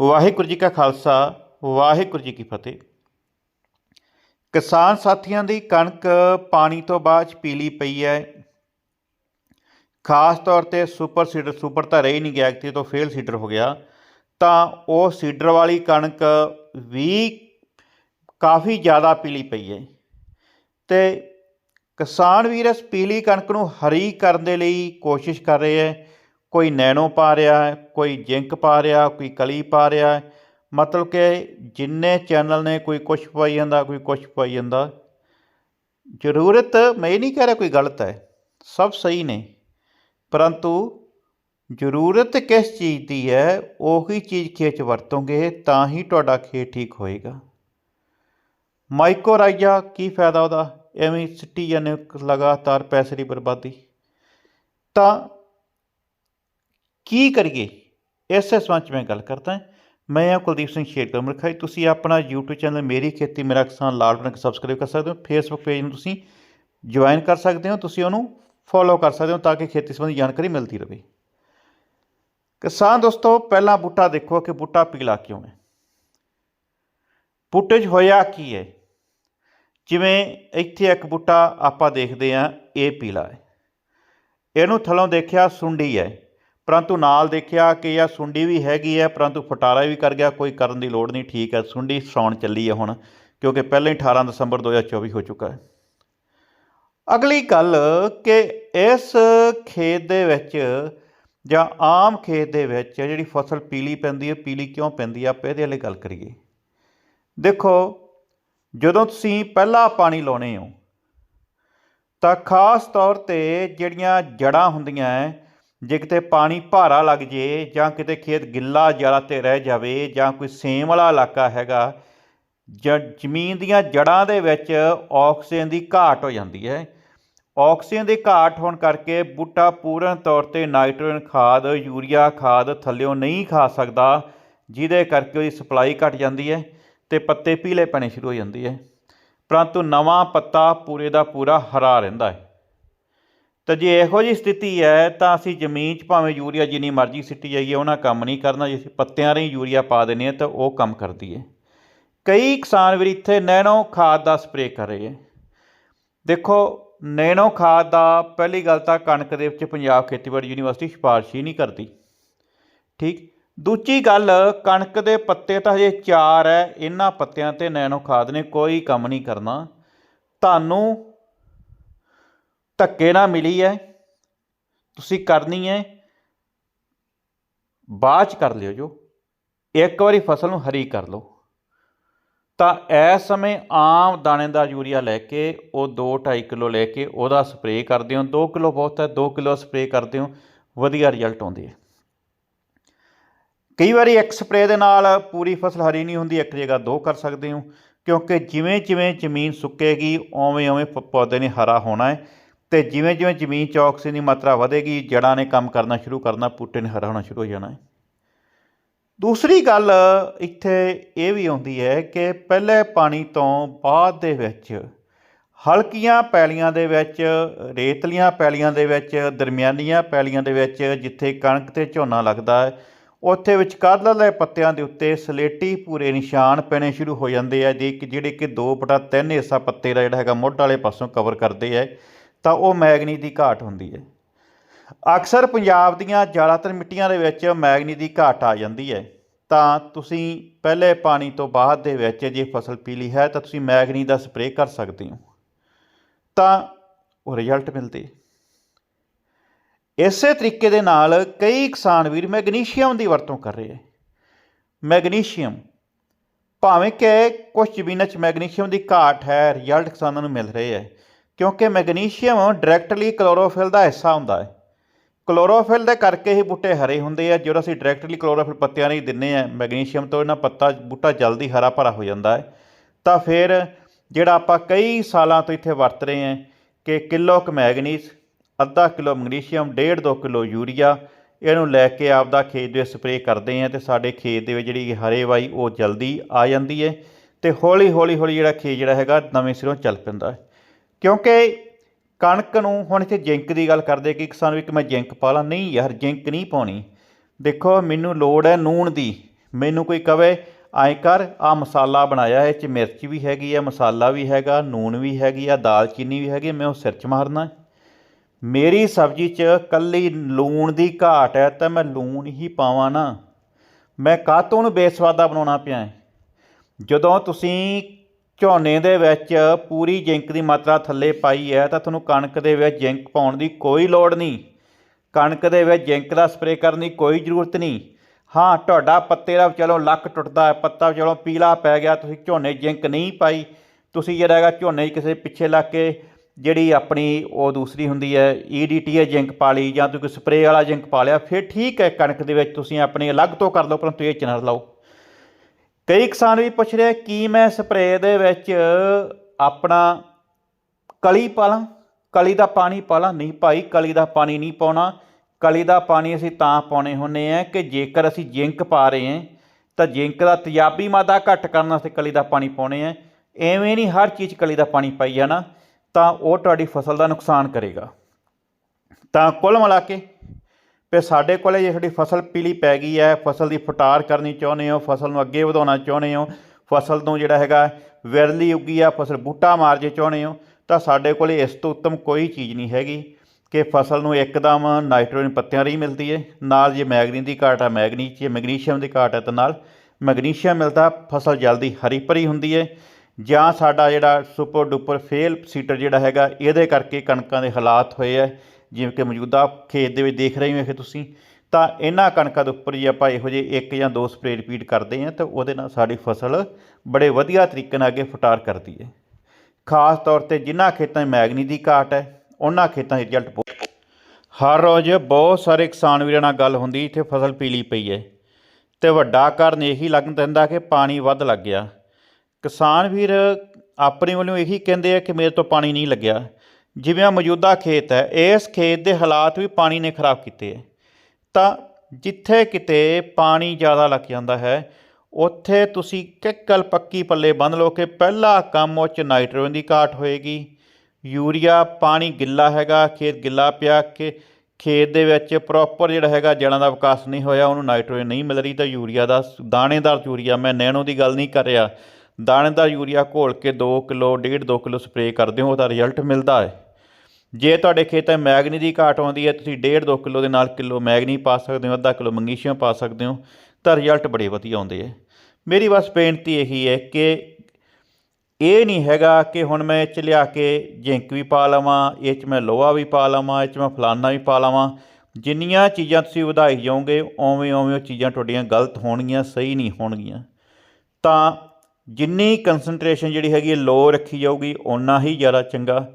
ਵਾਹਿਗੁਰੂ ਜੀ ਕਾ ਖਾਲਸਾ, ਵਾਹਿਗੁਰੂ ਜੀ ਕੀ ਫਤਿਹ। ਕਿਸਾਨ ਸਾਥੀਆਂ ਦੀ ਕਣਕ ਪਾਣੀ ਤੋਂ ਬਾਅਦ 'ਚ ਪੀਲੀ ਪਈ ਹੈ। ਖਾਸ ਤੌਰ ਤੇ ਸੁਪਰ ਸੀਡਰ, ਸੁਪਰ ਤਾਂ ਰਹੀ ਨਹੀਂ ਗਿਆ ਕਿ ਤੋਂ ਫੇਲ ਸੀਡਰ ਹੋ ਗਿਆ। ਤਾਂ ਉਹ ਸੀਡਰ ਵਾਲੀ ਕਣਕ ਵੀ ਕਾਫੀ ਜ਼ਿਆਦਾ ਪੀਲੀ ਪਈ ਹੈ। ਤੇ ਕਿਸਾਨ ਵੀਰ ਇਸ ਪੀਲੀ ਕਣਕ ਨੂੰ ਹਰੀ ਕਰਨ ਦੇ ਲਈ ਕੋਸ਼ਿਸ਼ ਕਰ ਰਹੇ ਹੈ। ਕੋਈ ਨੈਣੋ ਪਾ ਰਿਹਾ ਹੈ, ਕੋਈ ਜਿੰਕ ਪਾ ਰਿਹਾ, ਕੋਈ ਕਲੀ ਪਾ ਰਿਹਾ ਮਤਲਬ ਕਿ ਜਿੰਨੇ ਚੈਨਲ ਨੇ, ਕੋਈ ਕੁਛ ਪਾਈ ਜਾਂਦਾ, ਕੋਈ ਕੁਛ ਪਾਈ ਜਾਂਦਾ। ਜ਼ਰੂਰਤ, ਮੈਂ ਇਹ ਨਹੀਂ ਕਹਿ ਰਿਹਾ ਕੋਈ ਗਲਤ ਹੈ, ਸਭ ਸਹੀ ਨੇ। ਪਰੰਤੂ ਜ਼ਰੂਰਤ ਕਿਸ ਚੀਜ਼ ਦੀ ਹੈ, ਉਹੀ ਚੀਜ਼ ਖੇਤ 'ਚ ਵਰਤੋਗੇ, ਤਾਂ ਹੀ ਤੁਹਾਡਾ ਖੇਤ ਠੀਕ ਹੋਏਗਾ। ਮਾਈਕੋਰਾਈਜਾ ਕੀ ਫਾਇਦਾ ਉਹਦਾ? ਐਵੇਂ ਸਿੱਟੀ ਜਾਂਦੇ ਲਗਾਤਾਰ ਪੈਸੇ ਦੀ ਬਰਬਾਦੀ। ਤਾਂ ਕੀ ਕਰੀਏ? ਇਸ ਸੰਬੰਧ 'ਚ ਮੈਂ ਗੱਲ ਕਰਦਾ ਮੈਂ ਹਾਂ ਕੁਲਦੀਪ ਸਿੰਘ ਸ਼ੇਰਕਰ ਮਰਖਾਈ ਤੁਸੀਂ ਆਪਣਾ YouTube ਚੈਨਲ ਮੇਰੀ ਖੇਤੀ ਮੇਰਾ ਕਿਸਾਨ ਲਾਲ ਬਣ ਕੇ ਸਬਸਕ੍ਰਾਈਬ ਕਰ ਸਕਦੇ ਹੋ। ਫੇਸਬੁੱਕ ਪੇਜ ਨੂੰ ਤੁਸੀਂ ਜੁਆਇਨ ਕਰ ਸਕਦੇ ਹੋ। ਤੁਸੀਂ ਉਹਨੂੰ ਫੋਲੋ ਕਰ ਸਕਦੇ ਹੋ ਤਾਂ ਕਿ ਖੇਤੀ ਸੰਬੰਧੀ ਜਾਣਕਾਰੀ ਮਿਲਦੀ ਰਹੇ। ਕਿਸਾਨ ਦੋਸਤੋ, ਪਹਿਲਾਂ ਬੂਟਾ ਦੇਖੋ ਕਿ ਬੂਟਾ ਪੀਲਾ ਕਿਉਂ ਹੈ। ਬੂਟੇ 'ਚ ਹੋਇਆ ਕੀ ਹੈ? ਜਿਵੇਂ ਇੱਥੇ ਇੱਕ ਬੂਟਾ ਆਪਾਂ ਦੇਖਦੇ ਹਾਂ, ਇਹ ਪੀਲਾ ਹੈ। ਇਹਨੂੰ ਥੱਲੋਂ ਦੇਖਿਆ ਸੁੰਡੀ ਹੈ। ਪਰੰਤੂ ਨਾਲ ਦੇਖਿਆ ਕਿ ਇਹ ਸੁੰਡੀ ਵੀ ਹੈਗੀ ਹੈ, ਪਰੰਤੂ ਫਟਾਰਾ ਵੀ ਕਰ ਗਿਆ, ਕੋਈ ਕਰਨ ਦੀ ਲੋੜ ਨਹੀਂ, ਠੀਕ ਹੈ, ਸੁੰਡੀ ਸੌਣ ਚੱਲੀ ਹੈ ਹੁਣ, ਕਿਉਂਕਿ ਪਹਿਲਾਂ ਹੀ 18 ਦਸੰਬਰ 2024 ਹੋ ਚੁੱਕਾ ਹੈ। ਅਗਲੀ ਗੱਲ ਕਿ ਇਸ ਖੇਤ ਦੇ ਵਿੱਚ ਜਾਂ ਆਮ ਖੇਤ ਦੇ ਵਿੱਚ ਜਿਹੜੀ ਫਸਲ ਪੀਲੀ ਪੈਂਦੀ ਹੈ, ਪੀਲੀ ਕਿਉਂ ਪੈਂਦੀ ਹੈ, ਆਪਾਂ ਇਹਦੇ ਵਾਲੇ ਗੱਲ ਕਰੀਏ। ਦੇਖੋ, ਜਦੋਂ ਤੁਸੀਂ ਪਹਿਲਾ ਪਾਣੀ ਲਾਉਣੇ ਹੋ, ਤਾਂ ਖਾਸ ਤੌਰ ਤੇ ਜਿਹੜੀਆਂ ਜੜਾਂ ਹੁੰਦੀਆਂ ਹੈ ਜੇ ਕਿਤੇ ਪਾਣੀ ਭਾਰਾ ਲੱਗ ਜੇ ਜਾਂ ਕਿਤੇ ਖੇਤ ਗਿੱਲਾ ਜ਼ਿਆਦਾ ਤੇ ਰਹਿ ਜਾਵੇ ਜਾਂ ਕੋਈ ਸੇਮ ਵਾਲਾ ਇਲਾਕਾ ਹੈਗਾ, ਜਾਂ ਜ਼ਮੀਨ ਦੀਆਂ ਜੜਾਂ ਦੇ ਵਿੱਚ ਆਕਸੀਜਨ ਦੀ ਘਾਟ ਹੋ ਜਾਂਦੀ ਹੈ। ਆਕਸੀਜਨ ਦੀ ਘਾਟ ਹੋਣ ਕਰਕੇ ਬੂਟਾ ਪੂਰਨ ਤੌਰ ਤੇ ਨਾਈਟ੍ਰੋਜਨ ਖਾਦ, ਯੂਰੀਆ ਖਾਦ ਥੱਲਿਓਂ ਨਹੀਂ ਖਾ ਸਕਦਾ, ਜਿਹਦੇ ਕਰਕੇ ਉਹਦੀ ਸਪਲਾਈ ਘਟ ਜਾਂਦੀ ਹੈ ਤੇ ਪੱਤੇ ਪੀਲੇ ਪੈਣੇ ਸ਼ੁਰੂ ਹੋ ਜਾਂਦੇ ਹੈ। ਪਰੰਤੂ ਨਵਾਂ ਪੱਤਾ ਪੂਰੇ ਦਾ ਪੂਰਾ ਹਰਾ ਰਹਿੰਦਾ ਹੈ। ਤਾਂ ਜੇ ਇਹੋ ਜਿਹੀ ਸਥਿਤੀ ਹੈ, ਤਾਂ ਅਸੀਂ ਜ਼ਮੀਨ 'ਚ ਭਾਵੇਂ ਯੂਰੀਆ ਜਿੰਨੀ ਮਰਜ਼ੀ ਸਿੱਟੀ ਜਾਈਏ, ਉਹਨਾਂ ਕੰਮ ਨਹੀਂ ਕਰਨਾ। ਜੇ ਅਸੀਂ ਪੱਤਿਆਂ ਰਾਹੀਂ ਯੂਰੀਆ ਪਾ ਦਿੰਦੇ ਹਾਂ, ਤਾਂ ਉਹ ਕੰਮ ਕਰਦੀ ਹੈ। ਕਈ ਕਿਸਾਨ ਵੀਰ ਇੱਥੇ ਨੈਣੋ ਖਾਦ ਦਾ ਸਪਰੇਅ ਕਰ ਰਹੇ ਹੈ। ਦੇਖੋ, ਨੈਣੋ ਖਾਦ ਦਾ ਪਹਿਲੀ ਗੱਲ ਤਾਂ ਕਣਕ ਦੇ ਵਿੱਚ ਪੰਜਾਬ ਖੇਤੀਬਾੜੀ ਯੂਨੀਵਰਸਿਟੀ ਸਿਫਾਰਿਸ਼ ਹੀ ਨਹੀਂ ਕਰਦੀ। ਠੀਕ? ਦੂਜੀ ਗੱਲ, ਕਣਕ ਦੇ ਪੱਤੇ ਤਾਂ ਹਜੇ ਚਾਰ ਹੈ, ਇਹਨਾਂ ਪੱਤਿਆਂ ਤੇ ਨੈਣੋ ਖਾਦ ਨੇ ਕੋਈ ਕੰਮ ਨਹੀਂ ਕਰਨਾ। ਤੁਹਾਨੂੰ ਧੱਕੇ ਨਾਲ ਮਿਲੀ ਹੈ, ਤੁਸੀਂ ਕਰਨੀ ਹੈ, ਬਾਅਦ ਚ ਕਰ ਲਿਓ ਜੋ, ਇੱਕ ਵਾਰੀ ਫਸਲ ਨੂੰ ਹਰੀ ਕਰ ਲਓ। ਤਾਂ ਇਸ ਸਮੇਂ ਆਮ ਦਾਣੇ ਦਾ ਯੂਰੀਆ ਲੈ ਕੇ, ਉਹ 2.5 ਕਿਲੋ ਲੈ ਕੇ ਉਹਦਾ ਸਪਰੇਅ ਕਰਦੇ ਹੋ 2 ਕਿਲੋ ਬਹੁਤ ਹੈ 2 ਕਿਲੋ ਸਪਰੇਅ ਕਰਦੇ ਹੋ, ਵਧੀਆ ਰਿਜ਼ਲਟ ਆਉਂਦੇ ਹੈ ਕਈ ਵਾਰੀ ਇੱਕ ਸਪਰੇਅ ਦੇ ਨਾਲ ਪੂਰੀ ਫਸਲ ਹਰੀ ਨਹੀਂ ਹੁੰਦੀ, ਇੱਕ ਜਗ੍ਹਾ ਦੋ ਕਰ ਸਕਦੇ ਹੋ, ਕਿਉਂਕਿ ਜਿਵੇਂ ਜਿਵੇਂ ਜ਼ਮੀਨ ਸੁੱਕੇਗੀ ਉਵੇਂ ਉਵੇਂ ਪ- ਪੌਦੇ ਨੇ ਹਰਾ ਹੋਣਾ ਹੈ। ਤੇ ਜਿਵੇਂ ਜਿਵੇਂ ਜ਼ਮੀਨ 'ਚ ਆਕਸੀਜਨ ਦੀ ਮਾਤਰਾ ਵਧੇਗੀ, ਜੜਾਂ ਨੇ ਕੰਮ ਕਰਨਾ ਸ਼ੁਰੂ ਕਰਨਾ, ਬੂਟੇ ਨੇ ਹਰਾ ਹੋਣਾ ਸ਼ੁਰੂ ਹੋ ਜਾਣਾ ਹੈ। ਦੂਸਰੀ ਗੱਲ ਇੱਥੇ ਇਹ ਵੀ ਆਉਂਦੀ ਹੈ ਕਿ ਪਹਿਲੇ ਪਾਣੀ ਤੋਂ ਬਾਅਦ ਦੇ ਵਿੱਚ ਹਲਕੀਆਂ ਪੈਲੀਆਂ ਦੇ ਵਿੱਚ, ਰੇਤਲੀਆਂ ਪੈਲੀਆਂ ਦੇ ਵਿੱਚ, ਦਰਮਿਆਨੀਆਂ ਪੈਲੀਆਂ ਦੇ ਵਿੱਚ ਜਿੱਥੇ ਕਣਕ ਤੇ ਝੋਨਾ ਲੱਗਦਾ ਹੈ, ਉੱਥੇ ਵਿਚਕਾਰਲੇ ਪੱਤਿਆਂ ਦੇ ਉੱਤੇ ਸਲੇਟੀ ਪੂਰੇ ਨਿਸ਼ਾਨ ਪੈਣੇ ਸ਼ੁਰੂ ਹੋ ਜਾਂਦੇ ਆ, ਜੇ ਕਿ ਜਿਹੜੇ ਕਿ 2/3 ਹਿੱਸਾ ਪੱਤੇ ਦਾ ਜਿਹੜਾ ਹੈਗਾ ਮੁੱਢ ਵਾਲੇ ਪਾਸੋਂ ਕਵਰ ਕਰਦੇ ਆ। ਤਾਂ ਉਹ ਮੈਗਨੀ ਦੀ ਘਾਟ ਹੁੰਦੀ ਹੈ। ਅਕਸਰ ਪੰਜਾਬ ਦੀਆਂ ਜ਼ਿਆਦਾਤਰ ਮਿੱਟੀਆਂ ਦੇ ਵਿੱਚ ਮੈਗਨੀ ਦੀ ਘਾਟ ਆ ਜਾਂਦੀ ਹੈ। ਤਾਂ ਤੁਸੀਂ ਪਹਿਲੇ ਪਾਣੀ ਤੋਂ ਬਾਅਦ ਦੇ ਵਿੱਚ ਜੇ ਫਸਲ ਪੀਲੀ ਹੈ ਤਾਂ ਤੁਸੀਂ ਮੈਗਨੀ ਦਾ ਸਪਰੇਅ ਕਰ ਸਕਦੇ ਹੋ। ਤਾਂ ਉਹ ਰਿਜ਼ਲਟ ਮਿਲਦੇ। ਇਸੇ ਤਰੀਕੇ ਦੇ ਨਾਲ ਕਈ ਕਿਸਾਨ ਵੀਰ ਮੈਗਨੀਸ਼ੀਅਮ ਦੀ ਵਰਤੋਂ ਕਰ ਰਹੇ ਹੈ। ਮੈਗਨੀਸ਼ੀਅਮ, ਭਾਵੇਂ ਕਿ ਕੁਝ ਜ਼ਮੀਨਾਂ 'ਚ ਮੈਗਨੀਸ਼ੀਅਮ ਦੀ ਘਾਟ ਹੈ, ਰਿਜ਼ਲਟ ਕਿਸਾਨਾਂ ਨੂੰ ਮਿਲ ਰਹੇ ਹੈ। ਕਿਉਂਕਿ ਮੈਗਨੀਸ਼ੀਅਮ ਡਾਇਰੈਕਟਲੀ ਕਲੋਰੋਫਿਲ ਦਾ ਹਿੱਸਾ ਹੁੰਦਾ ਹੈ। ਕਲੋਰੋਫਿਲ ਦੇ ਕਰਕੇ ਹੀ ਬੂਟੇ ਹਰੇ ਹੁੰਦੇ ਆ, ਜਦੋਂ ਅਸੀਂ ਡਾਇਰੈਕਟਲੀ ਕਲੋਰੋਫਿਲ ਪੱਤਿਆਂ ਨਹੀਂ ਦਿੰਨੇ ਆ, ਮੈਗਨੀਸ਼ੀਅਮ ਤੋਂ ਇਹਨਾਂ ਪੱਤਾ, ਬੂਟਾ ਜਲਦੀ ਹਰਾ ਭਰਾ ਹੋ ਜਾਂਦਾ ਹੈ। ਤਾਂ ਫਿਰ ਜਿਹੜਾ ਆਪਾਂ ਕਈ ਸਾਲਾਂ ਤੋਂ ਇੱਥੇ ਵਰਤ ਰਹੇ ਹਾਂ ਕਿ ਕਿਲੋ ਕੁ ਮੈਗਨੀਜ਼, ਅੱਧਾ ਕਿਲੋ ਮੈਗਨੀਸ਼ੀਅਮ, ਡੇਢ ਦੋ ਕਿਲੋ ਯੂਰੀਆ, ਇਹਨੂੰ ਲੈ ਕੇ ਆਪਦਾ ਖੇਤ ਦੇ ਸਪਰੇਅ ਕਰਦੇ ਆ ਤੇ ਸਾਡੇ ਖੇਤ ਦੇ ਵਿੱਚ ਜਿਹੜੀ ਹਰੇ ਵਾਈ ਉਹ ਜਲਦੀ ਆ ਜਾਂਦੀ ਹੈ ਤੇ ਹੌਲੀ ਹੌਲੀ ਹੌਲੀ ਜਿਹੜਾ ਖੇਤ ਜਿਹੜਾ ਹੈਗਾ ਨਵੇਂ ਸਿਰੋਂ ਚੱਲ ਪੈਂਦਾ ਹੈ। ਕਿਉਂਕਿ ਕਣਕ ਨੂੰ ਹੁਣ ਇੱਥੇ ਜਿੰਕ ਦੀ ਗੱਲ ਕਰਦੇ ਕਿ ਕਿਸਾਨ ਵੀ ਕਿ ਮੈਂ ਜਿੰਕ ਪਾ ਲਾਂ ਨਹੀਂ ਯਾਰ, ਜਿੰਕ ਨਹੀਂ ਪਾਉਣੀ। ਦੇਖੋ, ਮੈਨੂੰ ਲੋੜ ਹੈ ਨੂਣ ਦੀ। ਮੈਨੂੰ ਕੋਈ ਕਵੇ ਐਂ ਕਰ ਆ ਮਸਾਲਾ ਬਣਾਇਆ ਇਹ ਚ ਮਿਰਚ ਵੀ ਹੈਗੀ ਆ, ਮਸਾਲਾ ਵੀ ਹੈਗਾ, ਨੂਣ ਵੀ ਹੈਗੀ ਆ ਦਾਲਚੀਨੀ ਵੀ ਹੈਗੀ ਮੈਂ ਉਹ ਸਿਰ ਚ ਮਾਰਨਾ ਮੇਰੀ ਸਬਜ਼ੀ 'ਚ ਕੱਲੀ ਲੂਣ ਦੀ ਘਾਟ ਹੈ ਤਾਂ ਮੈਂ ਲੂਣ ਹੀ ਪਾਵਾਂ ਨਾ। ਮੈਂ ਕਾਹਤੋਂ ਨੂੰ ਬੇਸਵਾਦਾ ਬਣਾਉਣਾ ਪਿਆ ਹੈ? ਜਦੋਂ ਤੁਸੀਂ ਝੋਨੇ ਦੇ ਵਿੱਚ ਪੂਰੀ ਜ਼ਿੰਕ ਦੀ ਮਾਤਰਾ ਥੱਲੇ ਪਾਈ ਹੈ ਤਾਂ ਤੁਹਾਨੂੰ ਕਣਕ ਦੇ ਵਿੱਚ ਜ਼ਿੰਕ ਪਾਉਣ ਦੀ ਕੋਈ ਲੋੜ ਨਹੀਂ। ਕਣਕ ਦੇ ਵਿੱਚ ਜ਼ਿੰਕ ਦਾ ਸਪਰੇਅ ਕਰਨ ਦੀ ਕੋਈ ਜ਼ਰੂਰਤ ਨਹੀਂ। ਹਾਂ, ਤੁਹਾਡਾ ਪੱਤੇ ਦਾ ਚਲੋ ਲੱਕ ਟੁੱਟਦਾ ਹੈ, ਪੱਤਾ ਚਲੋ ਪੀਲਾ ਪੈ ਗਿਆ, ਤੁਸੀਂ ਝੋਨੇ ਜ਼ਿੰਕ ਨਹੀਂ ਪਾਈ। ਤੁਸੀਂ ਜਿਹੜਾ ਹੈਗਾ ਝੋਨੇ ਕਿਸੇ ਪਿੱਛੇ ਲੱਗ ਕੇ ਜਿਹੜੀ ਆਪਣੀ ਉਹ ਦੂਸਰੀ ਹੁੰਦੀ ਹੈ ਈਡੀਟੀ ਜ਼ਿੰਕ ਪਾ ਲਈ ਜਾਂ ਤੁਸੀਂ ਕੋਈ ਸਪਰੇਅ ਵਾਲਾ ਜ਼ਿੰਕ ਪਾ ਲਿਆ, ਫਿਰ ਠੀਕ ਹੈ, ਕਣਕ ਦੇ ਵਿੱਚ ਤੁਸੀਂ ਆਪਣੀ ਅਲੱਗ ਤੋਂ ਕਰ ਲਓ, ਪਰੰਤੂ ਇਹ ਚ ਨਾ ਲਾਓ ਕਈ ਕਿਸਾਨ ਵੀ ਪੁੱਛ ਰਹੇ ਕੀ ਮੈਂ ਸਪਰੇਅ ਦੇ ਵਿੱਚ ਆਪਣਾ ਕਲੀ ਪਾ ਲਾਂ ਕਲੀ ਦਾ ਪਾਣੀ ਪਾ ਲਾਂ ਨਹੀਂ ਭਾਈ, ਕਲੀ ਦਾ ਪਾਣੀ ਨਹੀਂ ਪਾਉਣਾ। ਕਲੀ ਦਾ ਪਾਣੀ ਅਸੀਂ ਤਾਂ ਪਾਉਣੇ ਹੁੰਦੇ ਆ ਕਿ ਜੇਕਰ ਅਸੀਂ ਜ਼ਿੰਕ ਪਾ ਰਹੇ ਹਾਂ ਤਾਂ ਜ਼ਿੰਕ ਦਾ ਤੇਜ਼ਾਬੀ ਮਾਦਾ ਘੱਟ ਕਰਨ ਵਾਸਤੇ ਕਲੀ ਦਾ ਪਾਣੀ ਪਾਉਣੇ ਆ। ਐਵੇਂ ਨਹੀਂ ਹਰ ਚੀਜ਼ 'ਚ ਕਲੀ ਦਾ ਪਾਣੀ ਪਾਈ ਜਾਣਾ, ਤਾਂ ਉਹ ਤੁਹਾਡੀ ਫਸਲ ਦਾ ਨੁਕਸਾਨ ਕਰੇਗਾ। ਤਾਂ ਕੁੱਲ ਮਿਲਾ ਕੇ ਤੇ ਸਾਡੇ ਕੋਲੇ ਜੇ ਤੁਹਾਡੀ ਫਸਲ ਪੀਲੀ ਪੈ ਗਈ ਹੈ, ਫਸਲ ਦੀ ਫਟਾਰ ਕਰਨੀ ਚਾਹੁੰਦੇ ਹੋ, ਫਸਲ ਨੂੰ ਅੱਗੇ ਵਧਾਉਣਾ ਚਾਹੁੰਦੇ ਹੋ, ਫਸਲ ਤੋਂ ਜਿਹੜਾ ਹੈਗਾ ਵਿਰਲੀ ਉੱਗੀ ਆ, ਫਸਲ ਬੂਟਾ ਮਾਰ ਜੇ ਚਾਹੁੰਦੇ ਹੋ, ਤਾਂ ਸਾਡੇ ਕੋਲੇ ਇਸ ਤੋਂ ਉੱਤਮ ਕੋਈ ਚੀਜ਼ ਨਹੀਂ ਹੈਗੀ ਕਿ ਫਸਲ ਨੂੰ ਇੱਕਦਮ ਨਾਈਟ੍ਰੋਜਨ ਪੱਤਿਆਂ ਰਹੀ ਮਿਲਦੀ ਹੈ। ਨਾਲ ਜੇ ਮੈਗਨੀਜ਼ ਦੀ ਘਾਟ ਆ ਮੈਗਨੀਜ਼ ਜੇ ਮੈਗਨੀਸ਼ੀਅਮ ਦੀ ਘਾਟ ਹੈ ਤਾਂ ਨਾਲ ਮੈਗਨੀਸ਼ੀਅਮ ਮਿਲਦਾ, ਫਸਲ ਜਲਦੀ ਹਰੀ ਭਰੀ ਹੁੰਦੀ ਹੈ। ਜਾਂ ਸਾਡਾ ਜਿਹੜਾ ਸੁਪਰ ਡੁਪਰ ਫੇਲ ਸੀਟਰ ਜਿਹੜਾ ਹੈਗਾ, ਇਹਦੇ ਕਰਕੇ ਕਣਕਾਂ ਦੇ ਹਾਲਾਤ ਹੋਏ ਆ। ਜਿਵੇਂ ਕਿ ਮੌਜੂਦਾ ਖੇਤ ਦੇ ਵਿੱਚ ਦੇਖ ਰਹੇ ਹੋ ਇਹ ਤੁਸੀਂ, ਤਾਂ ਇਹਨਾਂ ਕਣਕਾਂ ਦੇ ਉੱਪਰ ਜੇ ਆਪਾਂ ਇਹੋ ਜਿਹੇ ਇੱਕ ਜਾਂ ਦੋ ਸਪਰੇਅ ਰਿਪੀਟ ਕਰਦੇ ਹਾਂ, ਤਾਂ ਉਹਦੇ ਨਾਲ ਸਾਡੀ ਫਸਲ ਬੜੇ ਵਧੀਆ ਤਰੀਕੇ ਨਾਲ ਅੱਗੇ ਫਟਾਰ ਕਰਦੀ ਹੈ। ਖਾਸ ਤੌਰ ਤੇ ਜਿਨ੍ਹਾਂ ਖੇਤਾਂ 'ਚ ਮੈਗਨੀ ਦੀ ਘਾਟ ਹੈ, ਉਹਨਾਂ ਖੇਤਾਂ 'ਚ ਰਿਜ਼ਲਟ ਬਹੁਤ ਹਰ ਰੋਜ਼ ਬਹੁਤ ਸਾਰੇ ਕਿਸਾਨ ਵੀਰਾਂ ਨਾਲ ਗੱਲ ਹੁੰਦੀ, ਇੱਥੇ ਫਸਲ ਪੀਲੀ ਪਈ ਹੈ। ਤੇ ਵੱਡਾ ਕਾਰਨ ਇਹੀ ਲੱਗਣ ਦਿੰਦਾ ਕਿ ਪਾਣੀ ਵੱਧ ਲੱਗ ਗਿਆ। ਕਿਸਾਨ ਵੀਰ ਆਪਣੇ ਵੱਲੋਂ ਇਹੀ ਕਹਿੰਦੇ ਆ ਕਿ ਮੇਰੇ ਤੋਂ ਪਾਣੀ ਨਹੀਂ ਲੱਗਿਆ। ਜਿਵੇਂ ਮੌਜੂਦਾ ਖੇਤ ਹੈ, ਇਸ ਖੇਤ ਦੇ ਹਾਲਾਤ ਵੀ ਪਾਣੀ ਨੇ ਖਰਾਬ ਕੀਤੇ ਹੈ। ਤਾਂ ਜਿੱਥੇ ਕਿਤੇ ਪਾਣੀ ਜ਼ਿਆਦਾ ਲੱਗ ਜਾਂਦਾ ਹੈ, ਉੱਥੇ ਤੁਸੀਂ ਕਿੱਕਲ ਪੱਕੀ ਪੱਲੇ ਬੰਨ ਲਓ ਕਿ ਪਹਿਲਾ ਕੰਮ ਉਹ 'ਚ ਨਾਈਟ੍ਰੋਜਨ ਦੀ ਘਾਟ ਹੋਏਗੀ। ਯੂਰੀਆ, ਪਾਣੀ ਗਿੱਲਾ ਹੈਗਾ, ਖੇਤ ਗਿੱਲਾ ਪਿਆ ਕਿ ਖੇਤ ਦੇ ਵਿੱਚ ਪ੍ਰੋਪਰ ਜਿਹੜਾ ਹੈਗਾ ਜੜਾਂ ਦਾ ਵਿਕਾਸ ਨਹੀਂ ਹੋਇਆ, ਉਹਨੂੰ ਨਾਈਟ੍ਰੋਜਨ ਨਹੀਂ ਮਿਲ ਰਹੀ ਤਾਂ ਯੂਰੀਆ ਦਾ ਦਾਣੇਦਾਰ ਯੂਰੀਆ, ਮੈਂ ਨੈਣੋ ਦੀ ਗੱਲ ਨਹੀਂ ਕਰ ਰਿਹਾ। ਦਾਣੇਦਾਰ ਯੂਰੀਆ ਘੋਲ ਕੇ 2 ਕਿਲੋ, ਡੇਢ 2 ਕਿਲੋ ਸਪਰੇਅ ਕਰਦੇ ਹੋ ਉਹਦਾ ਰਿਜ਼ਲਟ ਮਿਲਦਾ ਹੈ। ਜੇ ਤੁਹਾਡੇ ਖੇਤਾਂ ਮੈਗਨੀ ਦੀ ਘਾਟ ਆਉਂਦੀ ਹੈ, ਤੁਸੀਂ ਡੇਢ 2 ਕਿਲੋ ਦੇ ਨਾਲ ਕਿਲੋ ਮੈਗਨੀ ਪਾ ਸਕਦੇ ਹੋ, ਅੱਧਾ ਕਿਲੋ ਮੈਗਨੀਸ਼ੀਅਮ ਪਾ ਸਕਦੇ ਹੋ, ਤਾਂ ਰਿਜ਼ਲਟ ਬੜੇ ਵਧੀਆ ਆਉਂਦੇ ਹੈ ਮੇਰੀ ਬਸ ਬੇਨਤੀ ਇਹੀ ਹੈ ਕਿ ਇਹ ਨਹੀਂ ਹੈਗਾ ਕਿ ਹੁਣ ਮੈਂ ਇਹ 'ਚ ਲਿਆ ਕੇ ਜ਼ਿੰਕ ਵੀ ਪਾ ਲਵਾਂ, ਇਹ 'ਚ ਮੈਂ ਲੋਹਾ ਵੀ ਪਾ ਲਵਾਂ, ਇਹ 'ਚ ਮੈਂ ਫਲਾਨਾ ਵੀ ਪਾ ਲਵਾਂ। ਜਿੰਨੀਆਂ ਚੀਜ਼ਾਂ ਤੁਸੀਂ ਵਧਾਈ ਜਾਓਗੇ ਓਵੇਂ ਓਵੇਂ ਉਹ ਚੀਜ਼ਾਂ ਤੁਹਾਡੀਆਂ ਗਲਤ ਹੋਣਗੀਆਂ, ਸਹੀ ਨਹੀਂ ਹੋਣਗੀਆਂ। ਤਾਂ ਜਿੰਨੀ ਕਨਸੈਂਟਰੇਸ਼ਨ ਜਿਹੜੀ ਹੈਗੀ ਹੈ ਲੋ ਰੱਖੀ ਜਾਊਗੀ, ਓਨਾ ਹੀ ਜ਼ਿਆਦਾ ਚੰਗਾ।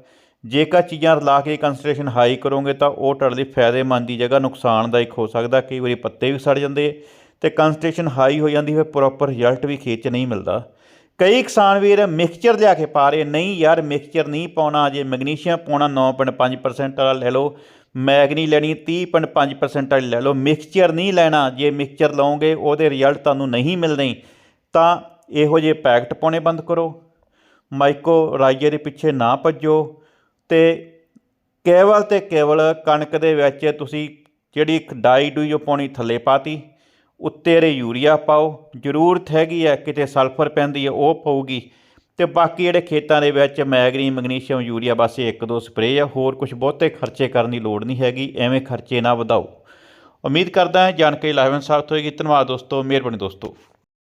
ਜੇਕਰ ਚੀਜ਼ਾਂ ਰਲਾ ਕੇ ਕਨਸੈਂਟਰੇਸ਼ਨ ਹਾਈ ਕਰੋਗੇ ਤਾਂ ਉਹ ਤੁਹਾਡੇ ਲਈ ਫਾਇਦੇਮੰਦ ਦੀ ਜਗ੍ਹਾ, ਨੁਕਸਾਨਦਾਇਕ ਹੋ ਸਕਦਾ ਕਈ ਵਾਰੀ ਪੱਤੇ ਵੀ ਸੜ ਜਾਂਦੇ ਤੇ ਕਨਸੈਂਟਰੇਸ਼ਨ ਹਾਈ ਹੋ ਜਾਂਦੀ ਫਿਰ ਪ੍ਰੋਪਰ ਰਿਜ਼ਲਟ ਵੀ ਖੇਤ 'ਚ ਨਹੀਂ ਮਿਲਦਾ। ਕਈ ਕਿਸਾਨ ਵੀਰ ਮਿਕਸਚਰ ਲਿਆ ਕੇ ਪਾ ਰਹੇ, ਨਹੀਂ ਯਾਰ ਮਿਕਸਚਰ ਨਹੀਂ ਪਾਉਣਾ, ਜੇ ਮੈਗਨੀਸ਼ੀਅਮ ਪਾਉਣਾ 9.5% ਵਾਲਾ ਲੈ ਲਓ ਮੈਗਨੀ ਲੈਣੀ 30.5% ਵਾਲੀ ਲੈ ਲਓ ਮਿਕਸਚਰ ਨਹੀਂ ਲੈਣਾ, ਜੇ ਮਿਕਸਚਰ ਲਓਗੇ, ਉਹਦੇ ਰਿਜ਼ਲਟ ਤੁਹਾਨੂੰ ਨਹੀਂ ਮਿਲਦੇ ਤਾਂ ਇਹੋ ਜਿਹੇ ਪੈਕਟ ਪਾਉਣੇ ਬੰਦ ਕਰੋ। ਮਾਈਕੋ ਰਾਈਜੇ ਦੇ ਪਿੱਛੇ ਨਾ ਭੱਜੋ। ਤੇ ਕੇਵਲ ਤੇ ਕੇਵਲ ਕਣਕ ਦੇ ਵਿੱਚ ਤੁਸੀਂ ਜਿਹੜੀ ਇੱਕ ਡਾਈ ਡੂਈ ਉਹ ਪਾਉਣੀ ਥੱਲੇ ਪਾਤੀ, ਉੱਤੇ ਰੇ ਯੂਰੀਆ ਪਾਓ, ਜ਼ਰੂਰਤ ਹੈਗੀ ਹੈ ਕਿਤੇ ਸਲਫਰ ਪੈਂਦੀ ਹੈ ਉਹ ਪਊਗੀ, ਤੇ ਬਾਕੀ ਜਿਹੜੇ ਖੇਤਾਂ ਦੇ ਵਿੱਚ ਮੈਗਨੀ ਮੈਗਨੀਸ਼ੀਅਮ, ਯੂਰੀਆ ਬਸ ਇੱਕ ਦੋ ਸਪਰੇਅ ਆ, ਹੋਰ ਕੁਝ ਬਹੁਤੇ ਖਰਚੇ ਕਰਨ ਦੀ ਲੋੜ ਨਹੀਂ ਹੈਗੀ, ਐਵੇਂ ਖਰਚੇ ਨਾ ਵਧਾਓ। ਉਮੀਦ ਕਰਦਾ ਹਾਂ ਜਾਣਕਾਰੀ ਲਾਹੇਵੰਦ ਸਾਬਤ ਹੋਏਗੀ। ਧੰਨਵਾਦ ਦੋਸਤੋ, ਮਿਹਰਬਾਨੀ ਦੋਸਤੋ।